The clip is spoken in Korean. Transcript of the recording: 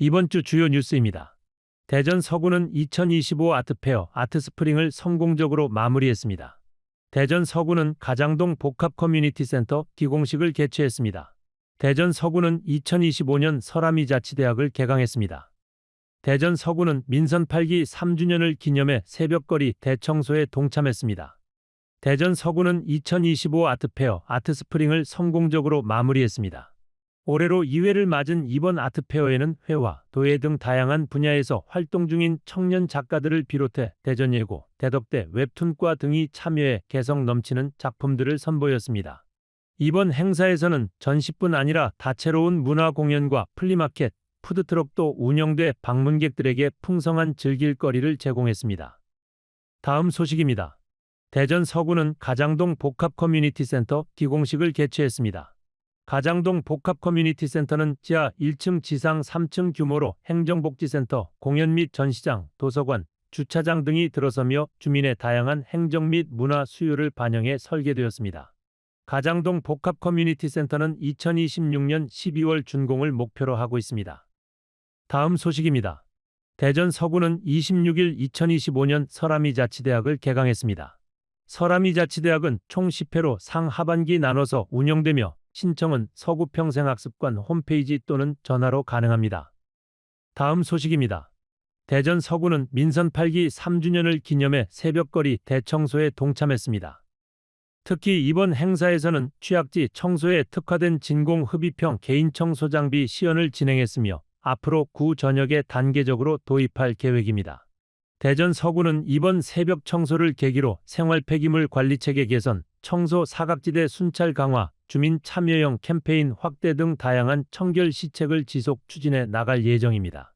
이번 주 주요 뉴스입니다. 대전 서구는 2025 아트페어 아트스프링을 성공적으로 마무리했습니다. 대전 서구는 가장동 복합 커뮤니티 센터 기공식을 개최했습니다. 대전 서구는 2025년 설아미 자치대학을 개강했습니다. 대전 서구는 민선 8기 3주년을 기념해 새벽거리 대청소에 동참했습니다. 대전 서구는 2025 아트페어 아트스프링을 성공적으로 마무리했습니다. 올해로 2회를 맞은 이번 아트페어에는 회화, 도예 등 다양한 분야에서 활동 중인 청년 작가들을 비롯해 대전예고, 대덕대, 웹툰과 등이 참여해 개성 넘치는 작품들을 선보였습니다. 이번 행사에서는 전시뿐 아니라 다채로운 문화 공연과 플리마켓, 푸드트럭도 운영돼 방문객들에게 풍성한 즐길거리를 제공했습니다. 다음 소식입니다. 대전 서구는 가장동 복합 커뮤니티 센터 기공식을 개최했습니다. 가장동 복합 커뮤니티 센터는 지하 1층 지상 3층 규모로 행정복지센터, 공연 및 전시장, 도서관, 주차장 등이 들어서며 주민의 다양한 행정 및 문화 수요를 반영해 설계되었습니다. 가장동 복합 커뮤니티 센터는 2026년 12월 준공을 목표로 하고 있습니다. 다음 소식입니다. 대전 서구는 26일 2025년 설아미 자치대학을 개강했습니다. 설아미 자치대학은 총 10회로 상 하반기 나눠서 운영되며 신청은 서구평생학습관 홈페이지 또는 전화로 가능합니다. 다음 소식입니다. 대전 서구는 민선 8기 3주년을 기념해 새벽거리 대청소에 동참했습니다. 특히 이번 행사에서는 취약지 청소에 특화된 진공 흡입형 개인 청소 장비 시연을 진행했으며 앞으로 구 전역에 단계적으로 도입할 계획입니다. 대전 서구는 이번 새벽 청소를 계기로 생활 폐기물 관리 체계 개선, 청소 사각지대 순찰 강화, 주민 참여형 캠페인 확대 등 다양한 청결 시책을 지속 추진해 나갈 예정입니다.